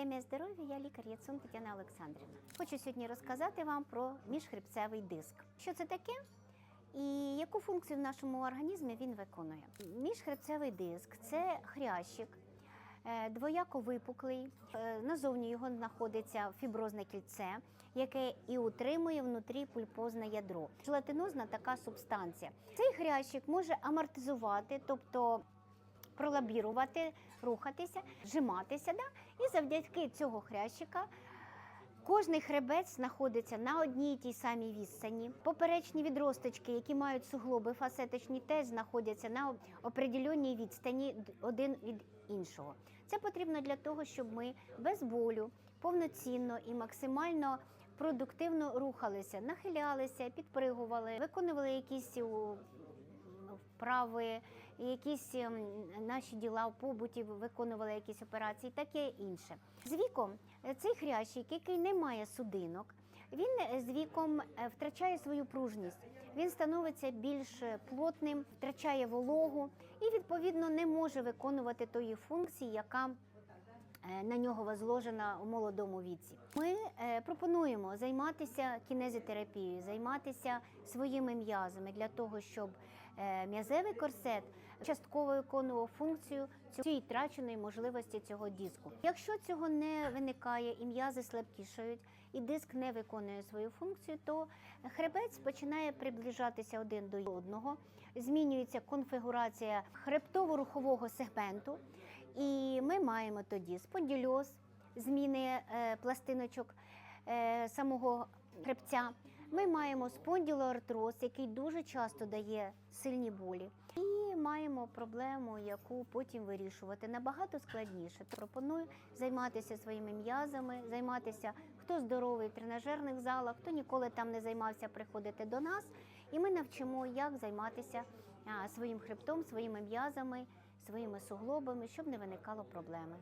Академія здоров'я, я лікар Яцун Тетяна Олександрівна. Хочу сьогодні розказати вам про міжхребцевий диск. Що це таке? І яку функцію в нашому організмі він виконує? Міжхребцевий диск це хрящик, е, двояко випуклий. Е, Назовні його знаходиться фіброзне кільце, яке і утримує внутрі пульпозне ядро. Желатинозна така субстанція. Цей хрящик може амортизувати, тобто пролабірувати, рухатися, зжиматися. Да? І завдяки цього хрящика Кожний хребець знаходиться на одній тій самій відстані. Поперечні відросточки, які мають суглоби фасеточні, теж знаходяться на определеній відстані один від іншого. Це потрібно для того, щоб ми без болю, повноцінно і максимально продуктивно рухалися, нахилялися, підпригували, виконували якісь у, якісь ем, наші діла в побуті, виконували якісь операції, таке інше. З віком е, цей хрящик, який не має судинок, він е, з віком е, втрачає свою пружність. Він становиться більш плотним, втрачає вологу і відповідно не може виконувати тої функції, яка на нього возложена у молодому віці. Ми пропонуємо займатися кінезітерапією, займатися своїми м'язами для того, щоб м'язевий корсет частково виконував функцію цієї втраченої можливості цього диску. Якщо цього не виникає і м'язи слабкішають, і диск не виконує свою функцію, то хребець починає приближатися один до одного, змінюється конфігурація хребтово-рухового сегменту, і ми маємо тоді спондильоз, зміни е, пластиночок е, самого хребця. Ми маємо спондилоартроз, який дуже часто дає сильні болі. І маємо проблему, яку потім вирішувати набагато складніше. Пропоную займатися своїми м'язами, займатися хто здоровий в тренажерних залах, хто ніколи там не займався, приходити до нас. І ми навчимо, як займатися своїм хребтом, своїми м'язами, своїми суглобами, щоб не виникало проблеми.